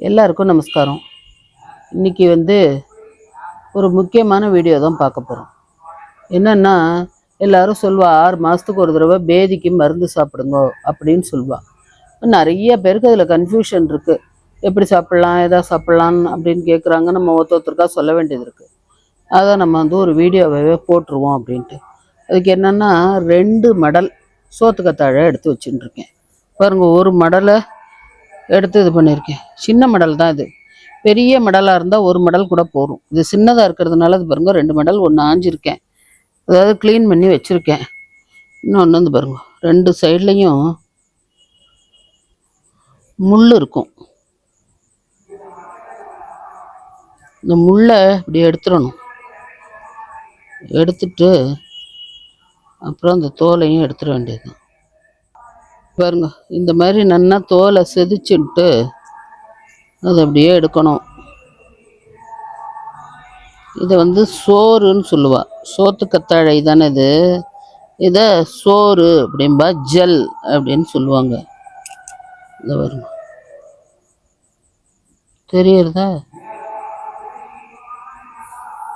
எல்லாருக்கும் நமஸ்காரம். இன்னைக்கு வந்து ஒரு முக்கியமான வீடியோ தான் பார்க்க போகிறோம் என்னென்னா எல்லாரும் சொல்வா ஆறு மாதத்துக்கு ஒரு தடவை பேதிக்கு மருந்து சாப்பிடுங்க அப்படின்னு சொல்வா. நிறைய பேருக்கு அதில் கன்ஃபியூஷன் இருக்குது எப்படி சாப்பிட்லாம் எதா சாப்பிட்லான்னு அப்படின்னு கேட்குறாங்க நம்ம ஒருத்த ஒருத்தருக்கா சொல்ல வேண்டியது இருக்குது அதை நம்ம வந்து ஒரு வீடியோவே போட்டுருவோம் அப்படின்ட்டு. அதுக்கு என்னென்னா ரெண்டு மடல் சோத்துக்கத்தாழை எடுத்து வச்சுட்டுருக்கேன். பாருங்கள் ஒரு மடலை எடுத்து இது பண்ணியிருக்கேன். சின்ன மடல் தான் இது. பெரிய மடலாக இருந்தால் ஒரு மடல் கூட போதும். இது சின்னதாக இருக்கிறதுனால இது பாருங்க ரெண்டு மடல் ஒன்று ஆஞ்சிருக்கேன். அதாவது க்ளீன் பண்ணி வச்சுருக்கேன். இன்னொன்று வந்து பாருங்க ரெண்டு சைட்லேயும் முள் இருக்கும். இந்த முள்ளை இப்படி எடுத்துடணும். எடுத்துட்டு அப்புறம் அந்த தோலையும் எடுத்துட வேண்டியது பாருங்க இந்த மாதிரி நல்லா தோலை செதிச்சுட்டு அதை அப்படியே எடுக்கணும். இதை வந்து சோறுன்னு சொல்லுவா. சோத்து கத்தாழை தானே இது. இதை சோறு அப்படின்பா ஜெல் அப்படின்னு சொல்லுவாங்க. இதை பாருங்க. தெரியறதா?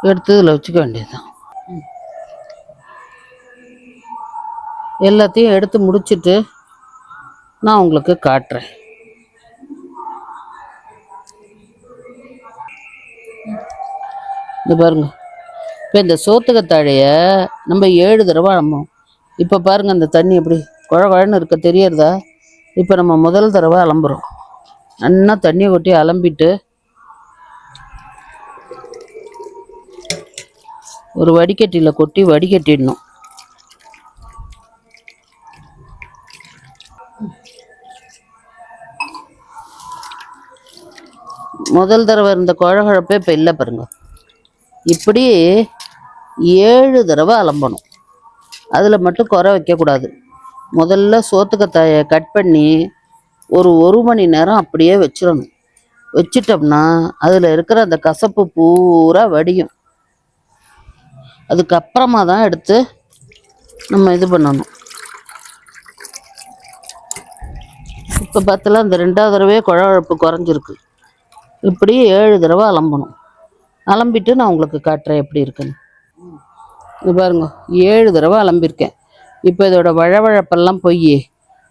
எடுத்து இதில் வச்சுக்க வேண்டியதுதான். எல்லாத்தையும் எடுத்து முடிச்சிட்டு நான் உங்களுக்கு காட்டுறேன். இந்த பாருங்க. இப்போ இந்த சோத்துக்கத்தாழைய நம்ம ஏழு தடவை அலம்போம் இப்போ பாருங்க அந்த தண்ணி எப்படி குழ குழன்னு இருக்க தெரியறதா? இப்போ நம்ம முதல் தடவை அலம்புறோம். நல்லா தண்ணியை கொட்டி அலம்பிட்டு ஒரு வடிகட்டியில் கொட்டி வடிகட்டிடணும். முதல் தடவை இருந்த குழகுழப்பே இப்போ இல்லை பாருங்க. இப்படி ஏழு தடவை அலம்பணும். அதில் மட்டும் குறை வைக்கக்கூடாது முதல்ல சோத்துக்கத்தாயை கட் பண்ணி ஒரு ஒரு மணி நேரம் அப்படியே வச்சிடணும். வச்சிட்டோம்னா அதில் இருக்கிற அந்த கசப்பு பூரா வடியும். அதுக்கப்புறமா தான் எடுத்து நம்ம இது பண்ணணும். இப்போ பார்த்தலாம் அந்த ரெண்டாவது தடவையே குழகுழப்பு குறைஞ்சிருக்கு. இப்படி ஏழு தடவை அலம்பணும். அலம்பிட்டு நான் உங்களுக்கு காட்டுறேன் எப்படி இருக்குன்னு. இது பாருங்க ஏழு தடவை அலம்பியிருக்கேன் இப்போ இதோட வழவழப்பெல்லாம் போய்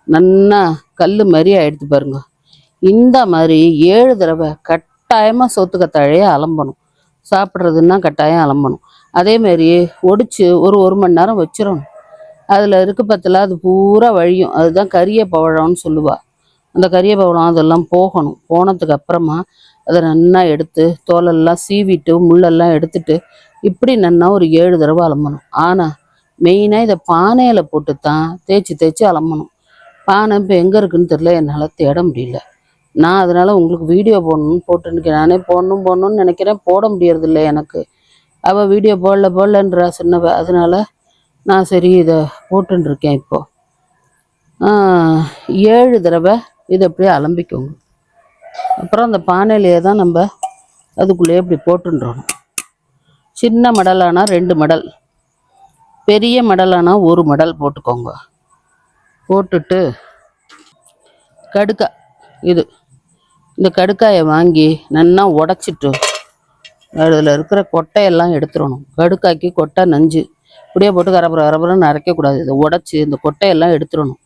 நன்னா கல் மாதிரி ஆயிடுத்து பாருங்க. இந்த மாதிரி ஏழு தடவை கட்டாயமாக சொத்துக்கத்தாழையே அலம்பணும். சாப்பிட்றதுன்னா கட்டாயம் அலம்பணும். அதே மாதிரி ஒடிச்சு ஒரு ஒரு மணி நேரம் வச்சிடணும் அதில் இருக்கு பத்தில் அது பூரா வழியும். அதுதான் கரிய பவழம்னு சொல்லுவாள் அந்த கரிய பவளம் அதெல்லாம் போகணும். போனதுக்கு அப்புறமா அதை நன்னா எடுத்து தோலெல்லாம் சீவிட்டு முள்ளெல்லாம் எடுத்துட்டு இப்படி நன்னா ஒரு ஏழு தடவை அலம்பணும். ஆனால் மெயினாக இதை பானையில் போட்டு தான் தேய்ச்சி தேய்ச்சி அலம்பணும். பானை இப்போ எங்கே இருக்குன்னு தெரில என்னால் தேட முடியல. நான் அதனால் உங்களுக்கு வீடியோ போடணும்னு போட்டுன்னு நானே போடணும் போடணும்னு நினைக்கிறேன். போட முடியறதில்ல எனக்கு. அவள் வீடியோ போடல போடலன்றா சின்னவ. அதனால் நான் சரி இதை போட்டுருக்கேன் இப்போது ஏழு தடவை இதை அப்படியே அலம்பிக்கோங்க. அப்புறம் அந்த பானையிலேயே தான் நம்ம அதுக்குள்ளேயே இப்படி போட்டுன்றோம். சின்ன மடலானா ரெண்டு மடல் பெரிய மடலானா ஒரு மடல் போட்டுக்கோங்க. போட்டுட்டு கடுக்காய் இது இந்த கடுக்காயை வாங்கி நல்லா உடச்சிட்டு அதில் இருக்கிற கொட்டையெல்லாம் எடுத்துடணும். கடுக்காய்க்கு கொட்டை நஞ்சு இப்படியே போட்டு கரபுர கரப்புறன்னு அரைக்கக்கூடாது. இதை உடச்சி இந்த கொட்டையெல்லாம் எடுத்துடணும்.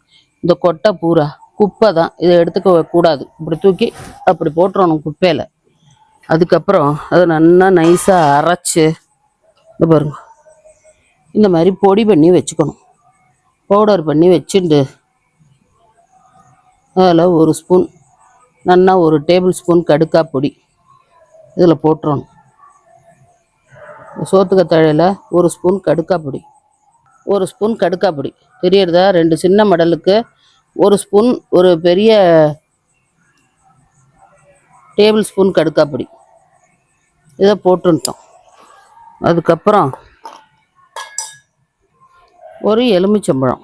இந்த கொட்டை பூரா குப்பை தான் இதை எடுத்துக்க கூடாது. இப்படி தூக்கி அப்படி போட்டுறணும் குப்பையில். அதுக்கப்புறம் அதை நல்லா நைஸாக அரைச்சி இந்த பாருங்க. இந்த மாதிரி பொடி பண்ணி வச்சுக்கணும். பவுடர் பண்ணி வச்சுட்டு அதில் ஒரு ஸ்பூன் நல்லா ஒரு டேபிள் ஸ்பூன் கடுக்காய் பொடி இதில் போட்டுறணும். சோத்துக்கத்தழையில் ஒரு ஸ்பூன் கடுக்காய் பொடி. ஒரு ஸ்பூன் கடுக்காய் பொடி. தெரியறதா? ரெண்டு சின்ன மடலுக்கு ஒரு ஸ்பூன் ஒரு பெரிய டேபிள் ஸ்பூன் கடுக்காப்பொடி. இதை போட்டுட்டோம் அதுக்கப்புறம் ஒரு எலுமிச்சம்பழம்.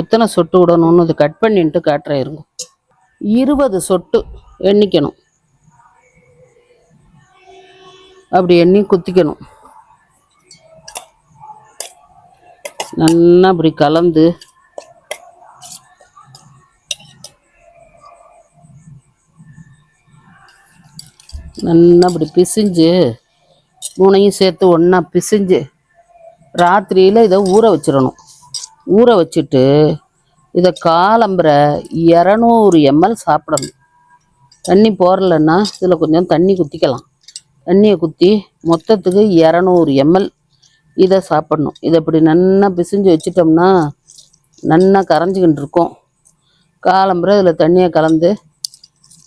எத்தனை சொட்டு விடணும்னு அதை கட் பண்ணிட்டு காட்டுறேன் இருங்க. இருபது சொட்டு எண்ணிக்கணும். அப்படி எண்ணி குத்திக்கணும். நல்லா அப்படி கலந்து நல்லா இப்படி பிசிஞ்சு மூணையும் சேர்த்து ஒன்றா பிசிஞ்சு ராத்திரியில் இதை ஊற வச்சிடணும். ஊற வச்சுட்டு இதை காலம்புற இரநூறு எம்எல் சாப்பிடணும். தண்ணி போரலைன்னா இதில் கொஞ்சம் தண்ணி குத்திக்கலாம். தண்ணியை குத்தி மொத்தத்துக்கு இரநூறு எம்எல் இதை சாப்பிடணும். இதை இப்படி நல்லா பிசிஞ்சு வச்சிட்டோம்னா நல்லா கரைஞ்சிக்கிட்டு இருக்கும். காலம்புற இதில் தண்ணியை கலந்து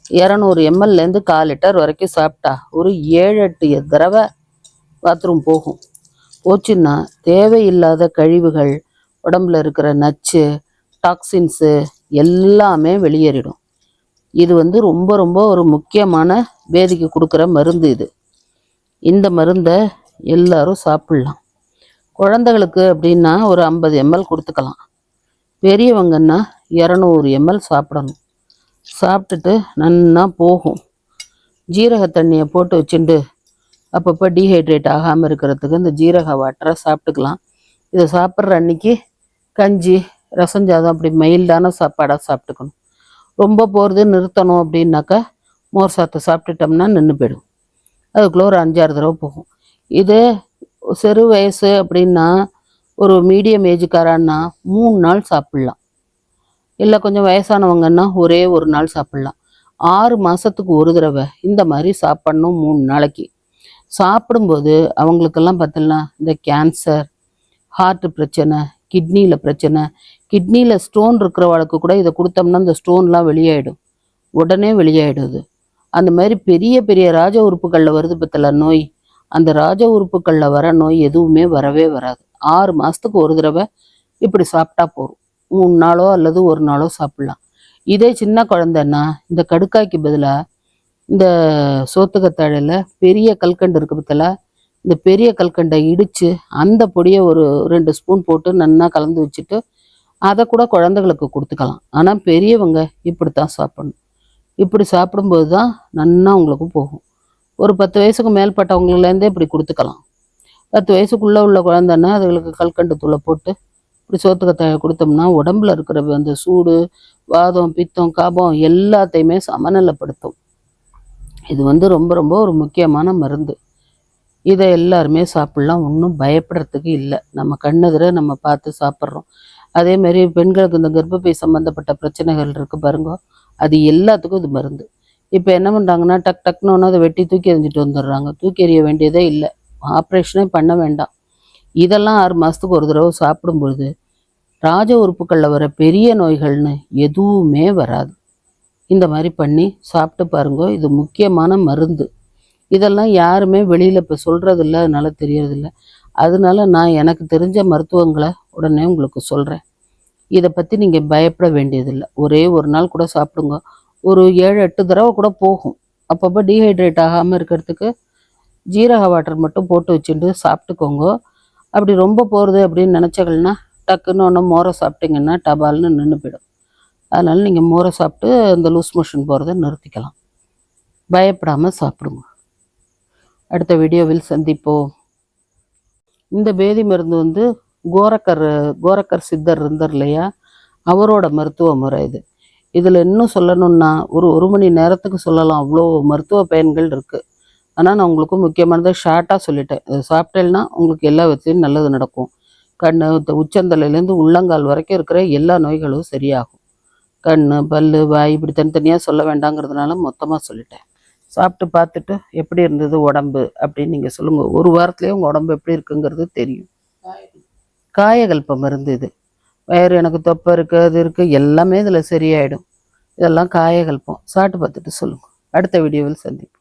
இரநூறு எம்எல்லேருந்து கால் லிட்டர் வரைக்கும் சாப்பிட்டா ஒரு ஏழு எட்டு தடவை பாத்ரூம் போகும். போச்சுன்னா தேவையில்லாத கழிவுகள் உடம்புல இருக்கிற நச்சு டாக்ஸின்ஸு எல்லாமே வெளியேறிடும். இது வந்து ரொம்ப ரொம்ப ஒரு முக்கியமான வேதிக்கு கொடுக்குற மருந்து இது. இந்த மருந்தை எல்லாரும் சாப்பிட்லாம். குழந்தைகளுக்கு அப்படின்னா ஒரு ஐம்பது எம்எல் கொடுத்துக்கலாம். பெரியவங்கன்னா இரநூறு எம்எல் சாப்பிடணும். சாப்பிட்டுட்டு நன்னா போகும். ஜீரக தண்ணியை போட்டு வச்சுட்டு அப்பப்போ டீஹைட்ரேட் ஆகாமல் இருக்கிறதுக்கு இந்த ஜீரக வாட்டரை சாப்பிட்டுக்கலாம். இதை சாப்பிட்ற அன்னைக்கு கஞ்சி ரசஞ்சாதம் அப்படி மைல்டான சாப்பாடாக சாப்பிட்டுக்கணும். ரொம்ப போகிறது நிறுத்தணும் அப்படின்னாக்கா மோர் சாத்தை சாப்பிட்டுட்டோம்னா நின்று போயிடும். அதுக்குள்ளே ஒரு அஞ்சாறு தடவை போகும். இது சிறு வயசு அப்படின்னா ஒரு மீடியம் ஏஜுக்காரான்னா மூணு நாள் சாப்பிட்லாம். இல்லை கொஞ்சம் வயசானவங்கன்னா ஒரே ஒரு நாள் சாப்பிட்லாம். ஆறு மாதத்துக்கு ஒரு தடவை இந்த மாதிரி சாப்பிட்ணும் மூணு நாளைக்கு. சாப்பிடும்போது அவங்களுக்கெல்லாம் பார்த்தீங்கன்னா இந்த கேன்சர் ஹார்ட் பிரச்சனை கிட்னியில் பிரச்சனை கிட்னியில் ஸ்டோன் இருக்கிறவளுக்கு கூட இதை கொடுத்தோம்னா இந்த ஸ்டோன்லாம் வெளியாயிடும். உடனே வெளியாயிடுது. அந்த மாதிரி பெரிய பெரிய ராஜ உறுப்புகளில் வருது பத்தல நோய். அந்த ராஜ உறுப்புகளில் வர நோய் எதுவுமே வரவே வராது. ஆறு மாதத்துக்கு ஒரு தடவை இப்படி சாப்பிட்டா போதும். மூணு நாளோ அல்லது ஒரு நாளோ சாப்பிட்லாம். இதே சின்ன குழந்தைன்னா இந்த கடுக்காய்க்கு பதிலாக இந்த சோத்துக்கத்தாழையில் பெரிய கல்கண்டு இருக்கு பத்தல இந்த பெரிய கல்கண்டை இடித்து அந்த பொடியை ஒரு ரெண்டு ஸ்பூன் போட்டு நல்லா கலந்து வச்சுட்டு அதை கூட குழந்தைகளுக்கு கொடுத்துக்கலாம். ஆனால் பெரியவங்க இப்படி தான் சாப்பிடணும். இப்படி சாப்பிடும்போது தான் நன்னா உங்களுக்கு போகும். ஒரு பத்து வயசுக்கு மேற்பட்டவங்கலேருந்தே இப்படி கொடுத்துக்கலாம். பத்து வயசுக்குள்ளே உள்ள குழந்தைன்னா அதுகளுக்கு கல்கண்டு தூளை போட்டு இப்படி சோத்துக்கத்தை கொடுத்தோம்னா உடம்புல இருக்கிற அந்த சூடு வாதம் பித்தம் காபம் எல்லாத்தையுமே சமநிலைப்படுத்தும். இது வந்து ரொம்ப ரொம்ப ஒரு முக்கியமான மருந்து. இதை எல்லாருமே சாப்பிட்லாம். ஒன்றும் பயப்படுறதுக்கு இல்லை. நம்ம கண்ணெதிர நம்ம பார்த்து சாப்பிட்றோம். அதே மாதிரி பெண்களுக்கு இந்த கர்ப்பப்பை சம்மந்தப்பட்ட பிரச்சனைகள் இருக்குது பாருங்க. அது எல்லாத்துக்கும் இது மருந்து. இப்போ என்ன பண்ணுறாங்கன்னா டக் டக்னு ஒன்று அதை வெட்டி தூக்கி எறிஞ்சிட்டு வந்துடுறாங்க. தூக்கி எறிய வேண்டியதே இல்லை. ஆப்ரேஷனே பண்ண வேண்டாம். இதெல்லாம் ஆறு மாதத்துக்கு ஒரு தடவை சாப்பிடும் பொழுது ராஜ உறுப்புகளில் வர பெரிய நோய்கள்னு எதுவுமே வராது. இந்த மாதிரி பண்ணி சாப்பிட்டு பாருங்க இது முக்கியமான மருந்து. இதெல்லாம் யாருமே வெளியில் இப்போ சொல்கிறதில்ல அதனால் தெரியறதில்ல. அதனால நான் எனக்கு தெரிஞ்ச மருத்துவங்களை உடனே உங்களுக்கு சொல்கிறேன் இதை பற்றி நீங்கள் பயப்பட வேண்டியதில்லை. ஒரே ஒரு நாள் கூட சாப்பிடுங்க. ஒரு ஏழு எட்டு தடவை கூட போகும். அப்பப்போ டீஹைட்ரேட் ஆகாமல் இருக்கிறதுக்கு ஜீரக வாட்டர் மட்டும் போட்டு வச்சுட்டு சாப்பிட்டுக்கோங்க. அப்படி ரொம்ப போகிறது அப்படின்னு நினச்சிக்கலன்னா டக்குன்னு ஒன்று மோரை சாப்பிட்டீங்கன்னா டபால்னு நின்று போயிடும். அதனால் நீங்கள் மோரை சாப்பிட்டு இந்த லூஸ் மோஷன் போகிறத நிறுத்திக்கலாம். பயப்படாமல் சாப்பிடுங்க. அடுத்த வீடியோவில் சந்திப்போம். இந்த பேதி மருந்து வந்து கோரக்கர் கோரக்கர் சித்தர் இருந்தார் இல்லையா? அவரோட மருத்துவ முறை இது. இதில் இன்னும் சொல்லணும்னா ஒரு ஒரு மணி நேரத்துக்கு சொல்லலாம். அவ்வளோ மருத்துவ பயன்கள் இருக்குது ஆனால் நான் உங்களுக்கு முக்கியமானதை ஷார்ட்டாக சொல்லிட்டேன். இதை சாப்பிட்டேன்னா உங்களுக்கு எல்லா விதத்துலையும் நல்லது நடக்கும். கண் உச்சந்தலையிலேருந்து உள்ளங்கால் வரைக்கும் இருக்கிற எல்லா நோய்களும் சரியாகும். கண் பல் வாய் இப்படி தனித்தனியாக சொல்ல வேண்டாங்கிறதுனால மொத்தமாக சொல்லிட்டேன். சாப்பிட்டு பார்த்துட்டு எப்படி இருந்தது உடம்பு அப்படின்னு நீங்கள் சொல்லுங்கள் ஒரு வாரத்துலேயே உங்கள் உடம்பு எப்படி இருக்குங்கிறது தெரியும். காயகல்பம் மருந்து இது. வயிறு எனக்கு தொப்பை இருக்குது அது இருக்குது எல்லாமே இதில் சரியாயிடும். இதெல்லாம் காயகல்பம். சாப்பிட்டு பார்த்துட்டு சொல்லுங்கள் அடுத்த வீடியோவில் சந்திப்போம்.